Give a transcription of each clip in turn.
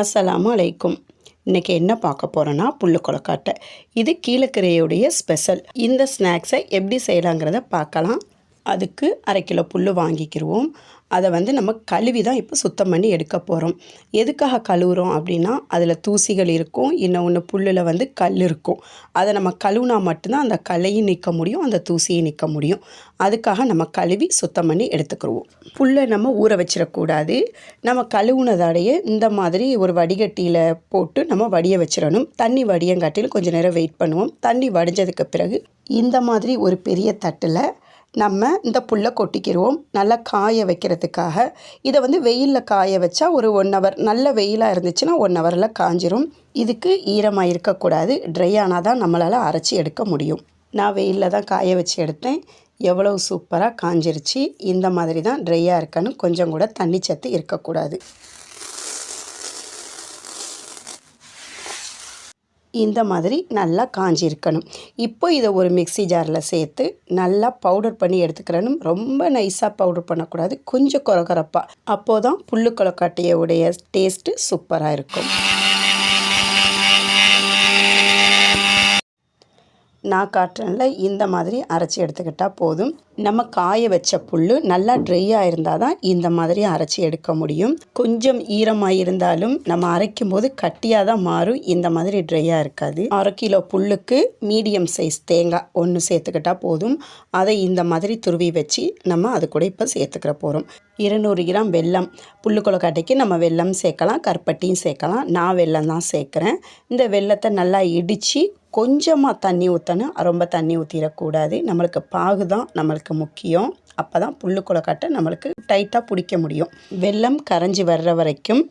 அஸ்ஸலாமு அலைக்கும். இன்றைக்கி என்ன பார்க்க போகிறோன்னா புல்லு கொலக்காட்டை இது கீழக்கரையுடைய ஸ்பெஷல். இந்த ஸ்நாக்ஸை எப்படி செய்யலாங்கிறத பார்க்கலாம். அதுக்கு அரை கிலோ புல் வாங்கிக்கிடுவோம் அதை வந்து நம்ம கழுவி தான் இப்போ சுத்தம் பண்ணி எடுக்க போகிறோம் எதுக்காக கழுவுறோம் அப்படின்னா அதில் தூசிகள் இருக்கும் இன்னொன்று புல்லில் வந்து கல் இருக்கும். அதை நம்ம கழுவுனா மட்டும்தான் அந்த கலையும் நிற்க முடியும் அந்த தூசியும் நிற்க முடியும். அதுக்காக நம்ம கழுவி சுத்தம் பண்ணி எடுத்துக்கிடுவோம் புல்லை நம்ம ஊற வச்சிடக்கூடாது. நம்ம கழுவுனதாலேயே இந்த மாதிரி ஒரு வடிகட்டியில் போட்டு நம்ம வடிய வச்சிடணும். தண்ணி வடியங்காட்டிலும் கொஞ்சம் நேரம் வெயிட் பண்ணுவோம். தண்ணி வடிஞ்சதுக்கு பிறகு இந்த மாதிரி ஒரு பெரிய தட்டில் நம்ம இந்த புல்லை கொட்டிக்கிடுவோம் நல்லா காய வைக்கிறதுக்காக. இதை வந்து வெயிலில் காய வச்சா ஒரு ஒன் ஹவர் நல்ல வெயிலாக இருந்துச்சுன்னா ஒன் ஹவரில் காஞ்சிரும். இதுக்கு ஈரமாக இருக்கக்கூடாது. ட்ரை ஆனால் தான் நம்மளால் அரைச்சி எடுக்க முடியும். நான் வெயிலில் தான் காய வச்சு எடுத்தேன். எவ்வளோ சூப்பராக காஞ்சிருச்சு. இந்த மாதிரி தான் ட்ரையாக இருக்கணும். கொஞ்சம் கூட தண்ணி சத்து இருக்கக்கூடாது. இந்த மாதிரி நல்லா காஞ்சிருக்கணும் இப்போ இதை ஒரு மிக்சி ஜாரில் சேர்த்து நல்லா பவுடர் பண்ணி எடுத்துக்கிறணும். ரொம்ப நைஸாக பவுடர் பண்ணக்கூடாது. கொஞ்சம் குறகுறப்பாக அப்போது தான் புல்லு கொலக்காட்டையோடைய டேஸ்ட்டு சூப்பராக இருக்கும். நான் காட்டுறேன்ல இந்த மாதிரி அரைச்சி எடுத்துக்கிட்டால் போதும். நம்ம காய வச்ச புல் நல்லா ட்ரையாக இருந்தால் தான் இந்த மாதிரி அரைச்சி எடுக்க முடியும். கொஞ்சம் ஈரமாக இருந்தாலும் நம்ம அரைக்கும் போது கட்டியாக தான் மாறும். இந்த மாதிரி ட்ரையாக இருக்காது. அரை கிலோ புல்லுக்கு மீடியம் சைஸ் தேங்காய் ஒன்று சேர்த்துக்கிட்டால் போதும். அதை இந்த மாதிரி துருவி வச்சு நம்ம அது கூட இப்போ சேர்த்துக்கிற போகிறோம் இருநூறு கிராம் வெல்லம். புல்லு நம்ம வெல்லம் சேர்க்கலாம் கருப்பட்டியும் சேர்க்கலாம். நான் வெல்லம் தான் சேர்க்குறேன். இந்த வெல்லத்தை நல்லா இடித்து கொஞ்சமாக தண்ணி ஊற்றணும் ரொம்ப தண்ணி ஊற்றிடக்கூடாது நம்மளுக்கு பாகு தான் நம்மளுக்கு முக்கியம். அப்போ தான் புல்லு கொலக்காட்டை நம்மளுக்கு டைட்டாக பிடிக்க முடியும். வெல்லம் கரைஞ்சி வர்ற வரைக்கும்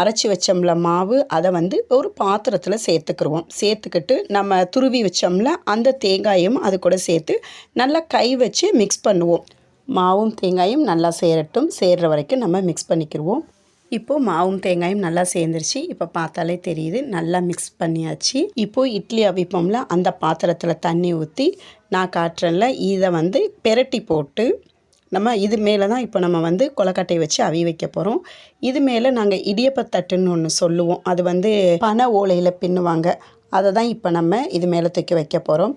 அரைச்சி வச்சோம்ல மாவு அதை வந்து ஒரு பாத்திரத்தில் சேர்த்துக்கிடுவோம் சேர்த்துக்கிட்டு நம்ம துருவி வச்சோம்ல அந்த தேங்காயும் அது கூட சேர்த்து நல்லா கை வச்சு மிக்ஸ் பண்ணுவோம். மாவும் தேங்காயும் நல்லா சேரட்டும். சேர்கிற வரைக்கும் நம்ம மிக்ஸ் பண்ணிக்கிடுவோம் இப்போது மாவும் தேங்காயும் நல்லா சேர்ந்துருச்சு. இப்போ பார்த்தாலே தெரியுது நல்லா மிக்ஸ் பண்ணியாச்சு. இப்போது இட்லி அவிப்போம்ல அந்த பாத்திரத்தில் தண்ணி ஊற்றி நான் காட்டுறேன்ல இதை வந்து பெரட்டி போட்டு நம்ம இது மேலே தான் இப்போ நம்ம வந்து கொலக்கட்டையை வச்சு அவி வைக்க போகிறோம் இது மேலே நாங்கள் இடியப்பத்தட்டுன்னு ஒன்று சொல்லுவோம். அது வந்து பனை ஓலையில் பின்னுவாங்க. அதை தான் இப்போ நம்ம இது மேலே தூக்கி வைக்க போகிறோம்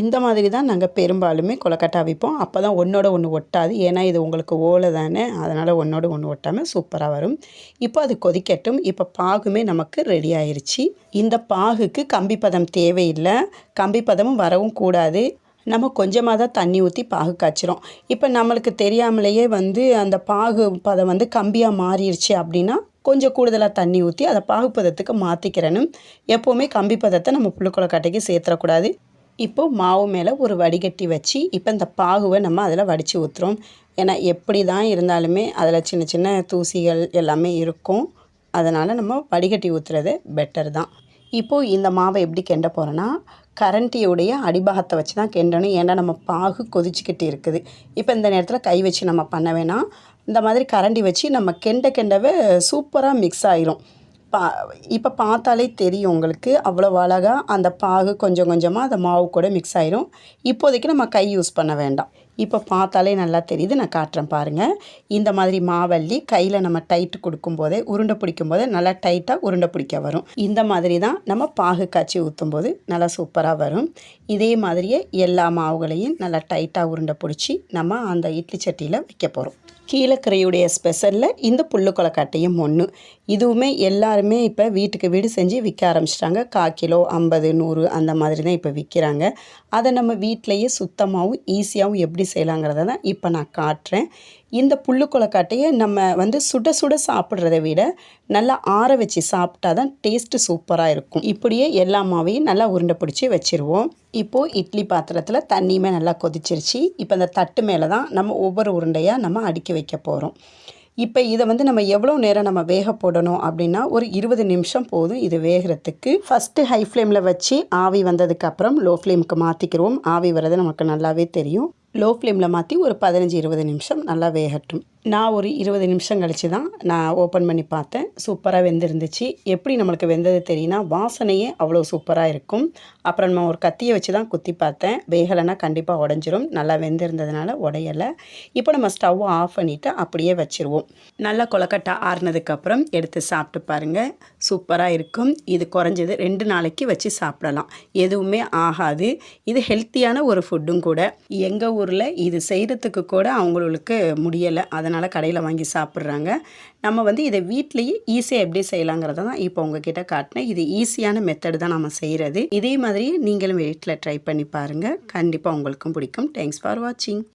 இந்த மாதிரி தான் நாங்கள் பெரும்பாலுமே கொலக்கட்டை அவிப்போம். அப்போ தான் ஒன்றோட ஒன்று ஒட்டாது. ஏன்னா இது உங்களுக்கு ஓலை தானே. அதனால் ஒன்றோட ஒன்று ஒட்டாமல் சூப்பராக வரும். இப்போ அது கொதிக்கட்டும். இப்போ பாகுமே நமக்கு ரெடி ஆயிடுச்சு இந்த பாகுக்கு கம்பி பதம் தேவையில்லை. கம்பி பதமும் வரவும் கூடாது. நம்ம கொஞ்சமாக தான் தண்ணி ஊற்றி பாகு காய்ச்சிரும். இப்போ நம்மளுக்கு தெரியாமலேயே வந்து அந்த பாகு பதம் வந்து கம்பியாக மாறிடுச்சு அப்படின்னா கொஞ்சம் கூடுதலாக தண்ணி ஊற்றி அதை பாகுப்பதத்துக்கு மாற்றிக்கிறணும் எப்போவுமே கம்பி பதத்தை நம்ம புழுக்கொலக்கட்டைக்கு சேர்த்துடக்கூடாது இப்போது மாவு மேலே ஒரு வடிகட்டி வச்சு இப்போ இந்த பாகுவை நம்ம அதில் வடித்து ஊற்றுறோம் ஏன்னா எப்படி தான் இருந்தாலுமே அதில் சின்ன சின்ன தூசிகள் எல்லாமே இருக்கும். அதனால் நம்ம வடிகட்டி ஊற்றுறது பெட்டர் தான். இப்போது இந்த மாவை எப்படி கெண்ட போகிறோன்னா கரண்டியுடைய அடிபாகத்தை வச்சு தான் கெண்டணும். ஏன்னா நம்ம பாகு கொதிச்சுக்கிட்டு இருக்குது. இப்போ இந்த நேரத்தில் கை வச்சு நம்ம பண்ண வேணாம். இந்த மாதிரி கரண்டி வச்சு நம்ம கெண்ட கெண்டவை சூப்பராக மிக்ஸ் ஆயிரும். பா இப்போ பார்த்தாலே தெரியும் உங்களுக்கு. அவ்வளோ அழகாக அந்த பாகு கொஞ்சம் கொஞ்சமாக அந்த மாவு கூட மிக்ஸ் ஆயிரும். இப்போதைக்கு நம்ம கை யூஸ் பண்ண வேண்டாம். இப்போ பார்த்தாலே நல்லா தெரியுது. நான் காட்டுறேன் பாருங்கள் இந்த மாதிரி மாவள்ளி கையில் நம்ம டைட்டு கொடுக்கும்போதே உருண்டை பிடிக்கும் போதே நல்லா டைட்டாக உருண்டை பிடிக்க வரும். இந்த மாதிரி தான் நம்ம பாகு காய்ச்சி ஊற்றும் போது நல்லா சூப்பராக வரும். இதே மாதிரியே எல்லா மாவுகளையும் நல்லா டைட்டாக உருண்டை பிடிச்சி நம்ம அந்த இட்லி சட்டியில் வைக்க போகிறோம் கீழக்கரையுடைய ஸ்பெஷலில் இந்த புல்லு கொலக்காட்டையும் ஒன்று இதுவுமே எல்லாருமே இப்போ வீட்டுக்கு வீடு செஞ்சு விற்க ஆரம்பிச்சிட்டாங்க. கால் கிலோ ஐம்பது நூறு அந்த மாதிரி தான் இப்போ விற்கிறாங்க அதை நம்ம வீட்டிலையே சுத்தமாகவும் ஈஸியாகவும் எப்படி எப்படி செய்யலாங்கிறத தான் இப்போ நான் காட்டுறேன். இந்த புல்லு கொலக்காட்டையை நம்ம வந்து சுட சுட சாப்பிட்றத விட நல்லா ஆற வச்சு சாப்பிட்டா தான் டேஸ்ட்டு சூப்பராக இருக்கும். இப்படியே எல்லா மாவையும் நல்லா உருண்டை பிடிச்சி வச்சுருவோம். இப்போது இட்லி பாத்திரத்தில் தண்ணியுமே நல்லா கொதிச்சிருச்சு. இப்போ அந்த தட்டு மேலே தான் நம்ம ஒவ்வொரு உருண்டையாக நம்ம அடுக்கி வைக்க போகிறோம் இப்போ இதை வந்து நம்ம எவ்வளோ நேரம் நம்ம வேக போடணும் அப்படின்னா ஒரு இருபது நிமிஷம் போதும் இது வேகிறதுக்கு. ஃபஸ்ட்டு ஹை ஃப்ளேமில் வச்சு ஆவி வந்ததுக்கப்புறம் லோ ஃப்ளேமுக்கு மாற்றிக்கிறோம் ஆவி வர்றது நமக்கு நல்லாவே தெரியும். லோ ஃப்ளேமில் மாற்றி ஒரு பதினஞ்சு இருபது நிமிஷம் நல்லா வேகட்டும். நான் ஒரு இருபது நிமிஷம் கழித்து தான் நான் ஓப்பன் பண்ணி பார்த்தேன். சூப்பராக வெந்திருந்துச்சு. எப்படி நம்மளுக்கு வெந்தது தெரியும்னா வாசனையே அவ்வளோ சூப்பராக இருக்கும். அப்புறம் நம்ம ஒரு கத்தியை வச்சு தான் குத்தி பார்த்தேன். வேகலைன்னா கண்டிப்பாக உடஞ்சிரும். நல்லா வெந்திருந்ததுனால உடையலை. இப்போ நம்ம ஸ்டவ் ஆஃப் பண்ணிவிட்டு அப்படியே வச்சுருவோம். நல்லா கொலக்கட்டை ஆறுனதுக்கப்புறம் எடுத்து சாப்பிட்டு பாருங்கள் சூப்பராக இருக்கும். இது குறைஞ்சது ரெண்டு நாளைக்கு வச்சு சாப்பிடலாம். எதுவுமே ஆகாது. இது ஹெல்த்தியான ஒரு ஃபுட்டும் கூட. எங்கள் ஊரில் இது செய்கிறதுக்கு கூட அவங்களுக்கு முடியலை. அதனால் கடையில் வாங்கி சாப்பிட்றாங்க. நம்ம வந்து இதை வீட்லேயே ஈஸியாக எப்படி செய்யலாங்கிறத தான் இப்போ உங்ககிட்ட காட்டினேன். இது ஈஸியான மெத்தடு தான் நம்ம செய்கிறது இதே மாதிரி நீங்களும் வீட்டில் ட்ரை பண்ணி பாருங்கள் கண்டிப்பாக உங்களுக்கும் பிடிக்கும். தேங்க்ஸ் ஃபார் வாட்சிங்